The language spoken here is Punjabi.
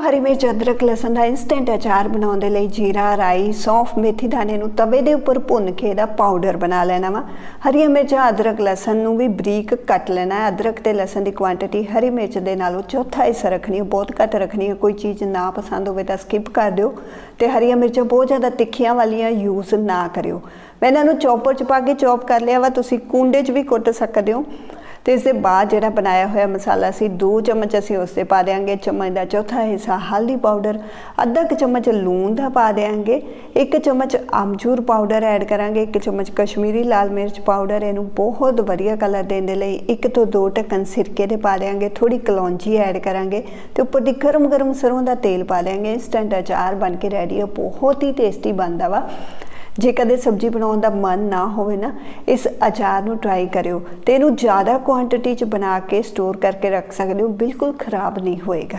ਹਰੀ ਮਿਰਚ, ਅਦਰਕ, ਲਸਣ ਦਾ ਇਨਸਟੈਂਟ ਅਚਾਰ ਬਣਾਉਣ ਦੇ ਲਈ ਜੀਰਾ, ਰਾਈ, ਸੌਂਫ, ਮੇਥੀ ਦਾਣੇ ਨੂੰ ਤਵੇ ਦੇ ਉੱਪਰ ਭੁੰਨ ਕੇ ਇਹਦਾ ਪਾਊਡਰ ਬਣਾ ਲੈਣਾ ਵਾ। ਹਰੀਆਂ ਮਿਰਚਾਂ, ਅਦਰਕ, ਲਸਣ ਨੂੰ ਵੀ ਬਰੀਕ ਕੱਟ ਲੈਣਾ ਹੈ। ਅਦਰਕ ਤੇ ਲਸਣ ਦੀ ਕੁਆਂਟੀਟੀ ਹਰੀ ਮਿਰਚ ਦੇ ਨਾਲੋਂ ਚੌਥਾ ਹਿੱਸਾ ਰੱਖਣੀ ਹੈ ਬਹੁਤ ਘੱਟ ਰੱਖਣੀ ਹੈ। ਕੋਈ ਚੀਜ਼ ਨਾ ਪਸੰਦ ਹੋਵੇ ਤਾਂ ਸਕਿਪ ਕਰ ਦਿਓ ਤੇ ਹਰੀਆਂ ਮਿਰਚਾਂ ਬਹੁਤ ਜ਼ਿਆਦਾ ਤਿੱਖੀਆਂ ਵਾਲੀਆਂ ਯੂਜ਼ ਨਾ ਕਰਿਓ। ਮੈਂ ਇਹਨਾਂ ਨੂੰ ਚੌਪਰ ਚ ਪਾ ਕੇ ਚੌਪ ਕਰ ਲਿਆ ਵਾ। ਤੁਸੀਂ ਕੁੰਡੇ 'ਚ ਵੀ ਕੁੱਟ ਸਕਦੇ ਹੋ। ਤੇ ਇਸ ਦੇ ਬਾਅਦ ਜਿਹੜਾ ਬਣਾਇਆ ਹੋਇਆ ਮਸਾਲਾ ਸੀ 2 ਚਮਚ ਅਸੀਂ ਉਸ ਤੇ ਪਾ ਦੇਾਂਗੇ ਚਮਚ ਦਾ ਚੌਥਾ ਹਿੱਸਾ ਹਲਦੀ ਪਾਊਡਰ ਅੱਧਾ ਕੁ ਚਮਚ ਲੂਣ ਦਾ ਪਾ ਦੇਾਂਗੇ 1 ਚਮਚ ਆਮਚੂਰ ਪਾਊਡਰ ਐਡ ਕਰਾਂਗੇ। 1 ਚਮਚ ਕਸ਼ਮੀਰੀ ਲਾਲ ਮਿਰਚ ਪਾਊਡਰ, ਇਹਨੂੰ ਬਹੁਤ ਵਧੀਆ ਕਲਰ ਦੇਣ ਦੇ ਲਈ 1 ਤੋਂ 2 ਢੱਕਣ ਸਿਰਕੇ ਦੇ ਪਾ ਦੇਾਂਗੇ ਥੋੜੀ ਕਲੌਂਜੀ ਐਡ ਕਰਾਂਗੇ ਤੇ ਉੱਪਰ ਦੀ ਗਰਮ ਗਰਮ ਸਰੋਂ ਦਾ ਤੇਲ ਪਾ ਦੇਾਂਗੇ ਇਨਸਟੈਂਟ ਅਚਾਰ ਬਣ ਕੇ ਰੈਡੀ ਹੈ ਬਹੁਤ ਹੀ ਟੇਸਟੀ ਬਣਦਾ ਵਾ। ਜੇ ਕਦੇ ਸਬਜ਼ੀ ਬਣਾਉਣ ਦਾ ਮਨ ਨਾ ਹੋਵੇ ਨਾ, ਇਸ ਅਚਾਰ ਨੂੰ ਟਰਾਈ ਕਰਿਓ ਤੇ ਇਹਨੂੰ ਜ਼ਿਆਦਾ ਕੁਆਂਟੀਟੀ ਚ ਬਣਾ ਕੇ ਸਟੋਰ ਕਰਕੇ ਰੱਖ ਸਕਦੇ ਹੋ, ਬਿਲਕੁਲ ਖਰਾਬ ਨਹੀਂ ਹੋਏਗਾ।